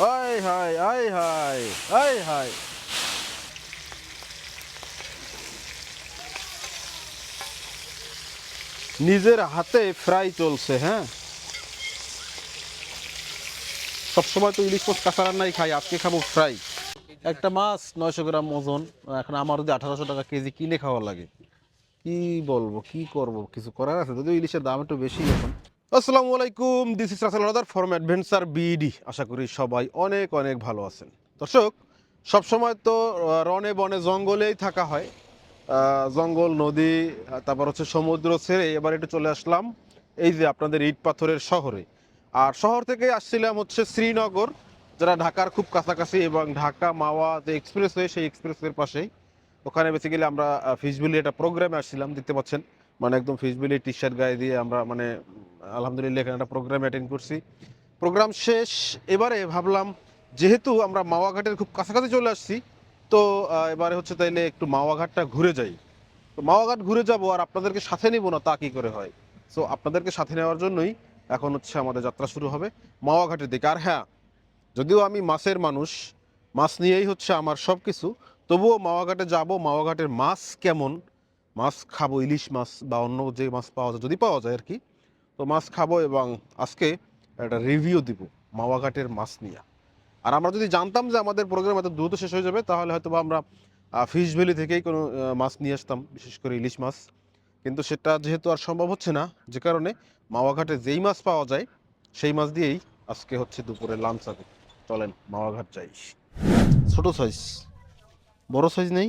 আয় হায় আয় হায় আয় হায় নিজের হাতে ফ্রাই চলছে হ্যাঁ? সবসময় তো ইলিশ মাছ কাঁচা রান্নাই খাই, আজকে খাব ফ্রাই একটা মাছ নয়শো গ্রাম ওজন, এখন আমার যদি আঠারোশো টাকা কেজি কিনে খাওয়া লাগে। কি বলব, কি করব? কিছু করার আছে? যদিও ইলিশের দাম একটু বেশি এখন। আসসালামু আলাইকুম this is Rasel other from adventure BD আশা করি সবাই অনেক অনেক ভালো আছেন। দর্শক সবসময় তো রনে বনে জঙ্গলেই থাকা হয়। জঙ্গল, নদী, তারপর হচ্ছে সমুদ্র ছেড়ে এবার একটু চলে আসলাম। এই যে আপনাদের ইট পাথরের শহরে। আর শহর থেকে আসছিলাম হচ্ছে শ্রীনগর, যারা ঢাকার খুব কাছাকাছি এবং ঢাকা মাওয়া যে এক্সপ্রেসওয়ে সেই এক্সপ্রেসওয়ের পাশেই। ওখানে বেসিক্যালি আমরা ফিজবিলি একটা প্রোগ্রামে আসছিলাম, দেখতে পাচ্ছেন। মানে একদম ফিজবিলি টি শার্ট গায়ে দিয়ে আমরা মানে আলহামদুলিল্লাহ এখানে একটা প্রোগ্রাম অ্যাটেন্ড করছি। প্রোগ্রাম শেষ, এবারে ভাবলাম যেহেতু আমরা মাওয়াঘাটের খুব কাছাকাছি চলে আসছি, তো এবারে হচ্ছে তাইলে একটু মাওয়াঘাটটা ঘুরে যাই। তো মাওয়াঘাট ঘুরে যাব আর আপনাদেরকে সাথে নিব না, তা কি করে হয়? সো আপনাদেরকে সাথে নেওয়ার জন্যই এখন হচ্ছে আমাদের যাত্রা শুরু হবে মাওয়াঘাটের দিকে। আর হ্যাঁ যদিও আমি মাছের মানুষ, মাছ নিয়েই হচ্ছে আমার সব কিছু তবুও মাওয়াঘাটে যাব, মাওয়াঘাটের মাছ কেমন মাছ খাব, ইলিশ মাছ বা অন্য যে মাছ পাওয়া যায়, যদি পাওয়া যায় আর কি, তো মাছ খাব এবং আজকে একটা রিভিউ দিব মাওয়াঘাটের মাছ নিয়ে। আর আমরা যদি জানতাম যে আমাদের প্রোগ্রাম এত দ্রুত শেষ হয়ে যাবে, তাহলে হয়তো আমরা ফিশ ভ্যালি থেকেই কোনো মাছ নিয়ে আসতাম, বিশেষ করে ইলিশ মাছ। কিন্তু সেটা যেহেতু আর সম্ভব হচ্ছে না, যে কারণে মাওয়াঘাটে যেই মাছ পাওয়া যায়, সেই মাছ দিয়েই আজকে হচ্ছে দুপুরে লাঞ্চ হবে। চলেন মাওয়াঘাট যাই। ছোট সাইজ বড় সাইজ নেই।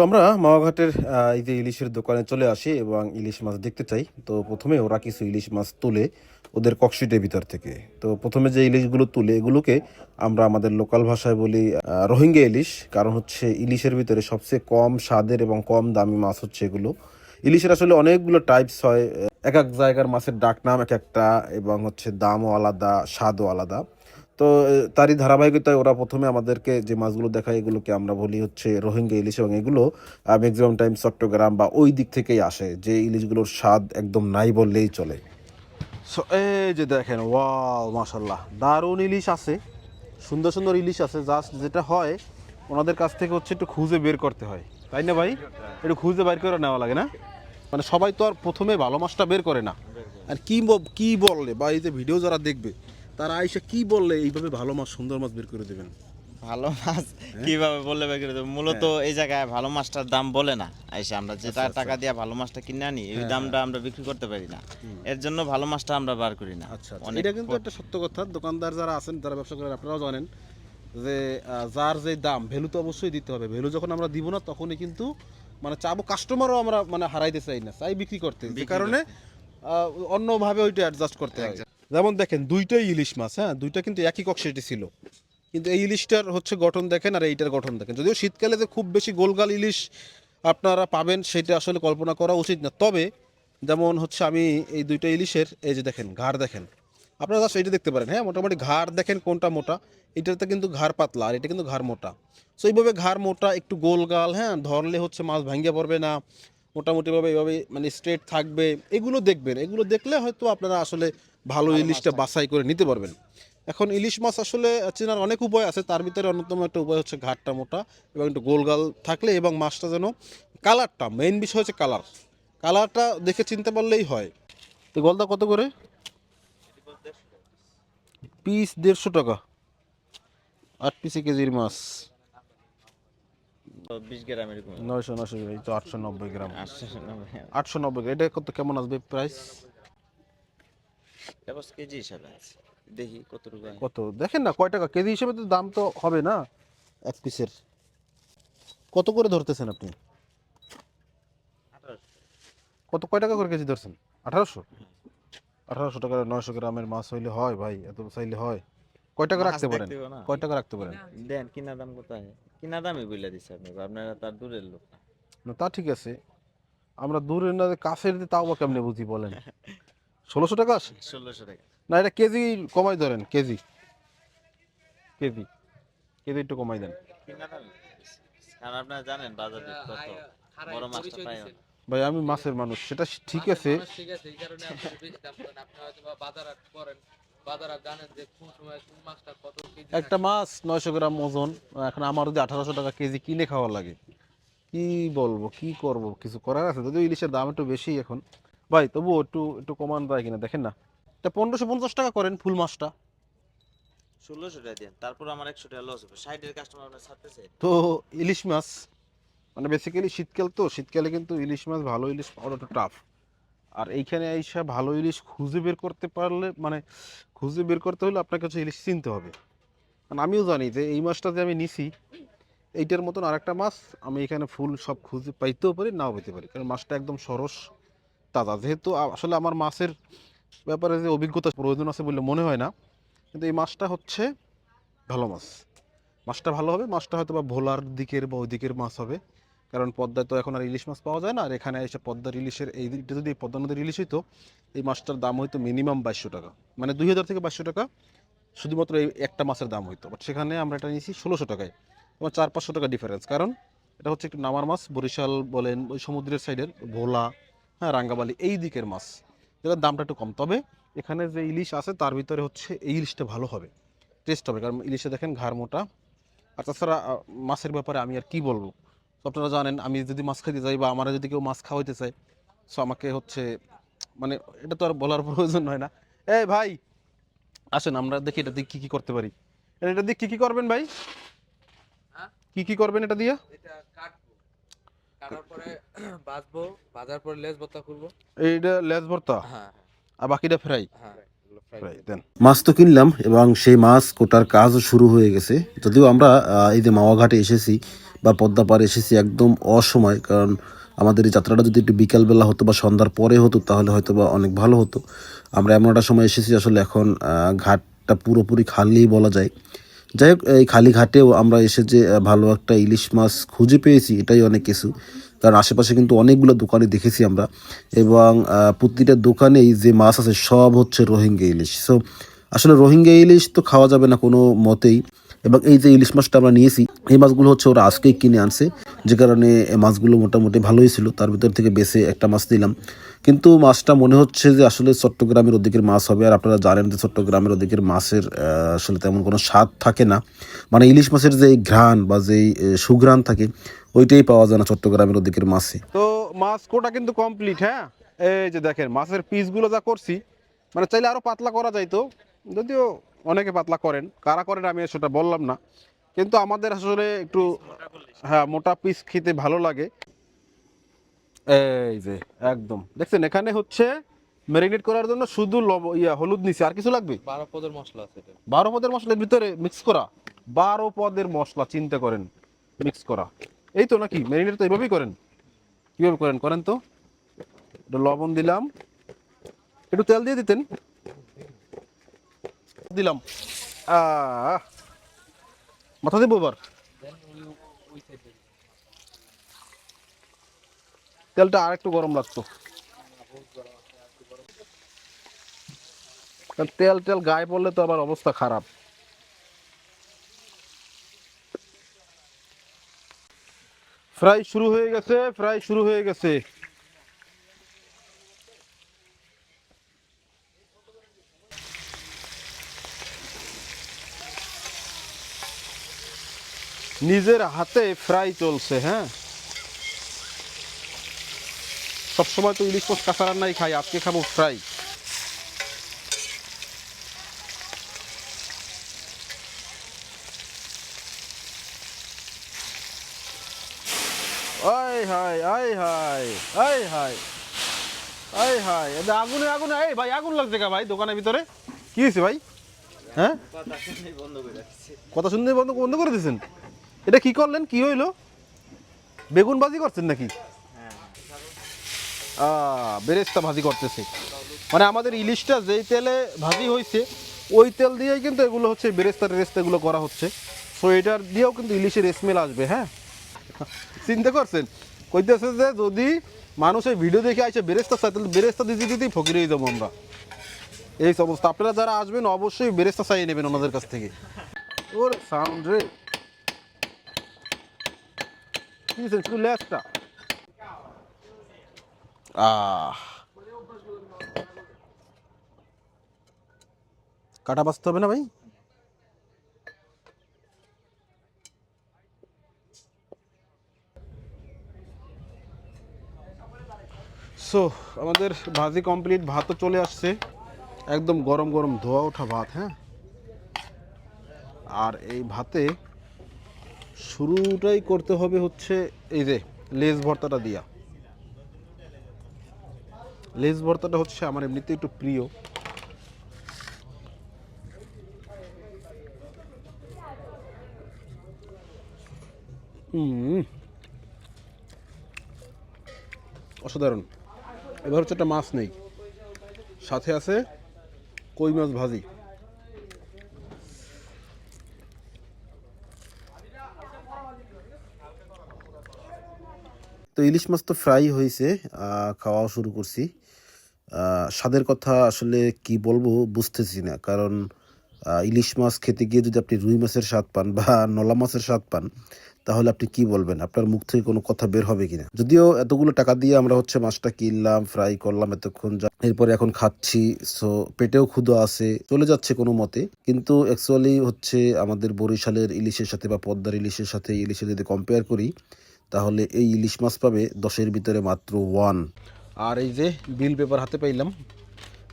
তো আমরা মাওয়াঘাটের এই যে ইলিশের দোকানে চলে আসি এবং ইলিশ মাছ দেখতে চাই। তো প্রথমে ওরা কিছু ইলিশ মাছ তুলে ওদের ককশিটের ভিতর থেকে। তো প্রথমে যে ইলিশগুলো তুলে, এগুলোকে আমরা আমাদের লোকাল ভাষায় বলি রোহিঙ্গা ইলিশ। কারণ হচ্ছে ইলিশের ভিতরে সবচেয়ে কম স্বাদের এবং কম দামি মাছ হচ্ছে এগুলো। ইলিশের আসলে অনেকগুলো টাইপস হয় এক এক জায়গার মাছের ডাক নাম এক একটা এবং হচ্ছে দামও আলাদা, স্বাদও আলাদা। তো তারই ধারাবাহিকতায় ওরা প্রথমে আমাদেরকে যে মাছগুলো দেখায়, এগুলোকে আমরা বলি হচ্ছে রোহিঙ্গা ইলিশ এবং এগুলো ম্যাক্সিমাম টাইম চট্টগ্রাম বা ওই দিক থেকেই আসে, যে ইলিশগুলোর স্বাদ একদম নাই বললেই চলে। সো এই যে দেখেন, ওয়াও মাশাল্লাহ দারুণ ইলিশ আছে, সুন্দর সুন্দর ইলিশ আছে, জাস্ট যেটা হয়, ওনাদের কাছ থেকে হচ্ছে একটু খুঁজে বের করতে হয়। তাই না ভাই? একটু খুঁজে বের করে নেওয়া লাগে না? মানে সবাই তো আর প্রথমে ভালো মাছটা বের করে না। আর কি কি বললে, বা এই যে ভিডিও যারা দেখবে তারা আইসা কি বললে এইভাবে ভালো মাছ সুন্দর মাছ বের করে দেবেন? ভালো মাছ কীভাবে বললে বের করে দেবো? মূলত এই জায়গায় ভালো মাছটার দাম বলে না। আইসা আমরা যে আচ্ছা, টাকা দিয়ে ভালো মাছটা কিনে আনি এই দামটা আমরা বিক্রি করতে পারি না। এর জন্য ভালো মাছটা আমরা বার করি না। আচ্ছা এটা কিন্তু একটা সত্য কথা। দোকানদার যারা আছেন যারা ব্যবসা করেন আপনারাও জানেন যে যার যে দাম ভ্যালু তো অবশ্যই দিতে হবে। ভ্যালু যখন আমরা দিব না তখনই কিন্তু মানে চাবো কাস্টমারও আমরা মানে হারাইতে চাই না। চাই বিক্রি করতে। যে কারণে অন্যভাবে ওইটা অ্যাডজাস্ট করতে হয়। যেমন দেখেন, দুইটাই ইলিশ মাছ হ্যাঁ? দুইটা কিন্তু একই কক্সেটি ছিল। কিন্তু এই ইলিশটার হচ্ছে গঠন দেখেন আর এইটার গঠন দেখেন। যদিও শীতকালে যে খুব বেশি গোলগাল ইলিশ আপনারা পাবেন, সেটা আসলে কল্পনা করা উচিত না। তবে যেমন হচ্ছে আমি এই দুইটা ইলিশের, এই যে দেখেন, ঘাড় দেখেন। আপনারা জাস্ট এইটা দেখতে পারেন হ্যাঁ? মোটামুটি ঘাড় দেখেন কোনটা মোটা। এটাতে কিন্তু ঘাড় পাতলা আর এটা কিন্তু ঘাড় মোটা। সো এইভাবে ঘাড় মোটা, একটু গোলগাল হ্যাঁ? ধরলে হচ্ছে মাছ ভাঙ্গে পড়বে না। মোটামুটিভাবে এইভাবে মানে স্ট্রেট থাকবে। এগুলো দেখবেন এগুলো দেখলে হয়তো আপনারা আসলে ভালো ইলিশটা বাছাই করে নিতে পারবেন। এখন ইলিশ মাছ আসলে চেনার অনেক উপায় আছে তার ভিতরে অন্যতম একটা উপায় হচ্ছে ঘাটটা মোটা এবং একটু গোলগাল থাকলে এবং মাছটা যেন কালারটা মেইন বিষয় হচ্ছে কালার। কালারটা দেখে চিনতে পারলেই হয়। তো গলদা কত করে? পিস দেড়শো টাকা। আট পিসে কেজির মাছ। বিশ গ্রামের এরকম। নয়শো নয়শো এই তো আটশো নব্বই গ্রাম। আটশো নব্বই। গ্রাম এটা কত কেমন আসবে প্রাইস এটা কেজি হিসাবে আছে। দেখি কত টাকা কত? দেখেন না কয় টাকা? কেজি হিসেবে তো দাম তো হবে না। এক পিসের। কত করে ধরতেছেন আপনি? কত কয় টাকা করে কেজি ধরছেন? আঠারোশো? আঠারোশো টাকা নয়শো গ্রামের মাছ হইলে হয় ভাই এত চাইলে হয়। কয় টাকা রাখতে পারেন? দেখতে হবে না। কয় টাকা রাখতে পারেন? দেন কিনা দাম কত আছে কিনা দামই বলে দিচ্ছে আপনি আপনারা তার দূরের লোক। না। তা ঠিক আছে। আমরা দূরের না কাছের তাও বা কেমনে বুঝি বলেন? ষোলোশো টাকা আসে ষোলোশো টাকা। না এটা কেজি কমাই ধরেন কেজি। কেজি। কেজি একটু কমাই দেন। কিনা কারণ আপনারা জানেন বাজার কত। বড় মাছটা পাই ভাই আমি মাছের মানুষ সেটা ঠিক আছে। ঠিক আছে এই কারণে আপনার বেশি দাম করেন আপনি হয়তো বাজার করেন। বাজারে জানেন যে কোন সময় কোন মাছটা কত কেজি একটা মাছ নয়শো গ্রাম ওজন এখন আমার যদি আঠারোশো টাকা কেজি কিনে খাওয়া লাগে কি বলব কি করব? কিছু করার আছে? যদিও ইলিশের দাম একটু বেশি এখন। ভাই তবুও একটু একটু কমান যায় কিনা দেখেন না। এটা পনেরোশো পঞ্চাশ টাকা করেন ফুল মাছটা। ষোলোশো টাকা দেন তারপর আমার একশো টাকা লস হবে। ষাটের কাস্টমার আপনার ছাড়তেছে তো ইলিশ মাছ মানে বেসিক্যালি শীতকাল তো শীতকালে কিন্তু ইলিশ মাছ ভালো ইলিশ পাওয়াটা টাফ আর এইখানে আইসা ভালো ইলিশ খুঁজে বের করতে পারলে মানে খুঁজে বের করতে হলে আপনাকে হচ্ছে ইলিশ চিনতে হবে। কারণ আমিও জানি যে এই মাছটা যে আমি নিছি, এইটার মতন আরেকটা মাছ আমি এখানে ফুল সব খুঁজে পাইতেও পারি, নাও পেতে পারি। কারণ মাছটা একদম সরস, তাজা। যেহেতু আসলে আমার মাছের ব্যাপারে যে অভিজ্ঞতা প্রয়োজন আছে বলে মনে হয় না, কিন্তু এই মাছটা হচ্ছে ভালো মাছ। মাছটা ভালো হবে, মাছটা হয়তো বা ভোলার দিকের বা ওই দিকের মাছ হবে। কারণ পদ্মায় তো এখন আর ইলিশ মাছ পাওয়া যায় না। আর এখানে এসে পদ্মার ইলিশের এই দিকটা যদি পদ্মা নদীর ইলিশ হইতো, এই মাছটার দাম হইতো মিনিমাম বাইশশো টাকা। মানে দুই হাজার থেকে বাইশশো টাকা, শুধুমাত্র এই একটা মাছের দাম হইতো। বাট সেখানে আমরা এটা নিয়েছি ষোলোশো টাকায়। তোমার চার পাঁচশো টাকা ডিফারেন্স কারণ এটা হচ্ছে একটু নামার মাছ, বরিশাল বলেন, ওই সমুদ্রের সাইডের ভোলা হ্যাঁ রাঙ্গাবালি এই দিকের মাছ। যেটার দামটা একটু কম। তবে এখানে যে ইলিশ আছে, তার ভিতরে হচ্ছে এই ইলিশটা ভালো হবে টেস্ট হবে। কারণ ইলিশে দেখেন ঘাড় মোটা। আর তাছাড়া মাছের ব্যাপারে আমি আর কি বলব? আপনারা জানেন আমি যদি মাছ খাইতে যাই বা আমার যদি কেউ মাছ খাওয়াইতে চায় সো আমাকে হচ্ছে মানে এটা তো আর বলার প্রয়োজন হয় না। এই ভাই আসেন আমরা দেখি এটা দিয়ে কী কী করতে পারি। এটা দিয়ে কী কী করবেন ভাই? কি কী কী করবেন এটা দিয়ে? এটা কাটবো। কাটার পরে বাজবো বাজার পরে লেজ ভর্তা করব। এইটা লেজ ভর্তা? হ্যাঁ। আর বাকিটা ফ্রাই? হ্যাঁ। মাছ তো কিনলাম এবং সেই মাছ কোটার কাজও শুরু হয়ে গেছে। যদিও আমরা এই যে মাওয়াঘাটে এসেছি বা পদ্মা পাড়ে এসেছি একদম অসময়, কারণ আমাদের এই যাত্রাটা যদি একটু বিকালবেলা হতো বা সন্ধ্যার পরে হতো, তাহলে হয়তো বা অনেক ভালো হতো। আমরা এমন একটা সময় এসেছি, আসলে এখন ঘাটটা পুরোপুরি খালি বলা যায়। যাই হোক, এই খালি ঘাটেও আমরা এসে যে ভালো একটা ইলিশ মাছ খুঁজে পেয়েছি, এটাই অনেক কিছু। কারণ আশেপাশে কিন্তু অনেকগুলো দোকানে দেখেছি আমরা। এবং প্রতিটা দোকানেই যে মাছ আছে, সব হচ্ছে রোহিঙ্গা ইলিশ। সো আসলে রোহিঙ্গা ইলিশ তো খাওয়া যাবে না কোনো মতেই। এবং এই যে ইলিশ মাছটা আমরা নিয়েছি, এই মাছগুলো হচ্ছে ওরা আজকেই কিনে আনছে। যে কারণে মাছগুলো মোটামুটি ভালোই ছিল, তার ভিতর থেকে বেছে একটা মাছ দিলাম। কিন্তু মাছটা মনে হচ্ছে যে আসলে চট্টগ্রামের ওদিকের মাছ হবে, আর আপনারা জানেন যে চট্টগ্রামের ওদিকের মাছের আসলে তেমন কোনো স্বাদ থাকে না। মানে ইলিশ মাছের যে ঘ্রাণ বা যেই সুঘ্রাণ থাকে, ওইটাই পাওয়া যায় না চট্টগ্রামের ওদিকের মাছে। তো মাছ কোটা কিন্তু কমপ্লিট হ্যাঁ? এই যে দেখেন, মাছের পিসগুলো যা করছি মানে চাইলে আরও পাতলা করা যাইতো যদিও অনেকে পাতলা করেন। কারা করেন আমি সেটা বললাম না। কিন্তু আমাদের আসলে একটু হ্যাঁ মোটা পিস খেতে ভালো লাগে। এই যে একদম। দেখছেন এখানে হচ্ছে ম্যারিনেট করার জন্য শুধু লব ইয়া হলুদ নিছে আর কিছু লাগবে? বারো পদের মশলা আছে এটা। বারো পদের মশলার ভিতরে মিক্স করা। বারো পদের মশলা চিন্তা করেন মিক্স করা। এই তো নাকি? ম্যারিনেট তো এইভাবেই করেন। কীভাবে করেন? করেন তো। একটু লবণ দিলাম। একটু তেল দিয়ে দিতেন। দিলাম। মাথা দেবো এবার? তেলটা আর একটু গরম লাগতো। তেল তেল গায়ে পড়লে তো আবার অবস্থা খারাপ। ফ্রাই শুরু হয়ে গেছে, ফ্রাই শুরু হয়ে গেছে। নিজের হাতে ফ্রাই চলছে হ্যাঁ? সবসময় তো ইলিশ মাছ কাঁচা রান্নাই খাই আজকে খাব ফ্রাই। আই হাই আই হাই আই হাই আই হাই আগুনে আগুনে এই ভাই আগুন লাগছে কা ভাই দোকানের ভিতরে। কি হয়েছে ভাই? হ্যাঁ? কথা শুনতে বন্ধ বন্ধ করে দিয়েছেন? এটা কি করলেন? কি হইল? বেগুন ভাজি করছেন নাকি? বেরেস্তা ভাজি করতেছে। মানে আমাদের ইলিশটা যেই তেলে ভাজি হয়েছে ওই তেল দিয়েই কিন্তু এগুলো হচ্ছে বেরেস্তা এগুলো করা হচ্ছে। সো এটার দিয়েও কিন্তু ইলিশের স্মেল আসবে হ্যাঁ? চিন্তা করছেন? কইতেছে যে যদি মানুষ এই ভিডিও দেখে আইসে বেরেস্তা চাই, তাহলে বেরেস্তা দিতে দিতেই হয়ে যাব আমরা। এই সমস্ত, আপনারা যারা আসবেন, অবশ্যই বেরেস্তা চাইয়ে নেবেন ওনাদের কাছ থেকে। ওর সাউন্ড রে। কি হয়েছে? শুধু লেজটা আহ কাটা বাঁচতে হবে না ভাই? সো আমাদের ভাজি কমপ্লিট ভাতও চলে আসছে। একদম গরম গরম ধোয়া ওঠা ভাত হ্যাঁ? আর এই ভাতে শুরুটাই করতে হবে হচ্ছে এই যে লেজ ভর্তাটা দিয়া। লেজ ভর্তাটা হচ্ছে আমার এমনিতে একটু প্রিয়। অসাধারণ। এবার হচ্ছে একটা মাছ নেই। সাথে আছে কই মাছ ভাজি। তো ইলিশ মাছ তো ফ্রাই হয়েছে খাওয়াও শুরু করছি। স্বাদের কথা আসলে কি বলব বুঝতেছি না, কারণ ইলিশ মাছ খেতে গিয়ে যদি আপনি রুই মাছের স্বাদ পান বা নলা মাছের স্বাদ পান, তাহলে আপনি কি বলবেন? আপনার মুখ থেকে কোনো কথা বের হবে কিনা? যদিও এতগুলো টাকা দিয়ে আমরা হচ্ছে মাছটা কিনলাম, ফ্রাই করলাম এতক্ষণ এরপরে এখন খাচ্ছি, সো পেটেও ক্ষুধা আছে, চলে যাচ্ছে কোনো মতে। কিন্তু অ্যাকচুয়ালি হচ্ছে আমাদের বরিশালের ইলিশের সাথে বা পদ্মার ইলিশের সাথে ইলিশের যদি কম্পেয়ার করি তাহলে এই ইলিশ মাছ পাবে দশের ভিতরে মাত্র ওয়ান আর এই যে বিল পেপার হাতে পাইলাম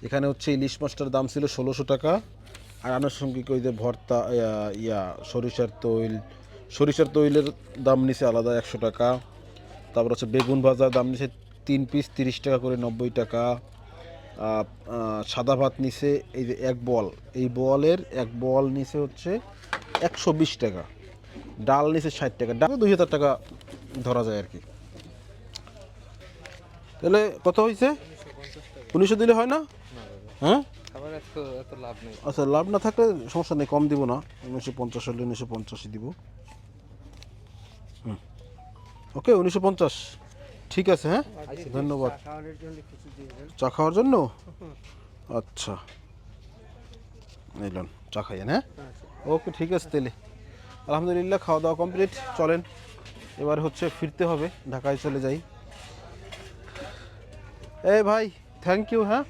এখানে হচ্ছে ইলিশ মাছটার দাম ছিল ষোলোশো টাকা। আর আনুষঙ্গিক ওই যে ভর্তা ইয়া, সরিষার তৈল সরিষার তৈলের দাম নিছে আলাদা একশো টাকা। তারপর হচ্ছে বেগুন ভাজার দাম নিছে তিন পিস তিরিশ টাকা করে নব্বই টাকা। সাদা ভাত নিছে এই যে এক বল। এই বলের এক বল নিছে হচ্ছে একশো বিশ টাকা। ডাল নিছে ষাট টাকা। ডাল দুই হাজার টাকা ধরা যায় আর কি। তাহলে কত হয়েছে উনিশশো দিলে হয় না? হ্যাঁ? আচ্ছা লাভ না থাকলে সমস্যা নেই কম দিব না। উনিশশো পঞ্চাশ হলে উনিশশো পঞ্চাশই দিব। হুম। ওকে উনিশশো পঞ্চাশ। ঠিক আছে হ্যাঁ? ধন্যবাদ। চা খাওয়ার জন্য? আচ্ছা। নিলাম চা খাইয়েন হ্যাঁ? ওকে ঠিক আছে তাহলে। আলহামদুলিল্লাহ খাওয়া দাওয়া কমপ্লিট চলেন। এবার হচ্ছে ফিরতে হবে ঢাকায় চলে যাই। এ ভাই থ্যাংক ইউ হ্যাঁ?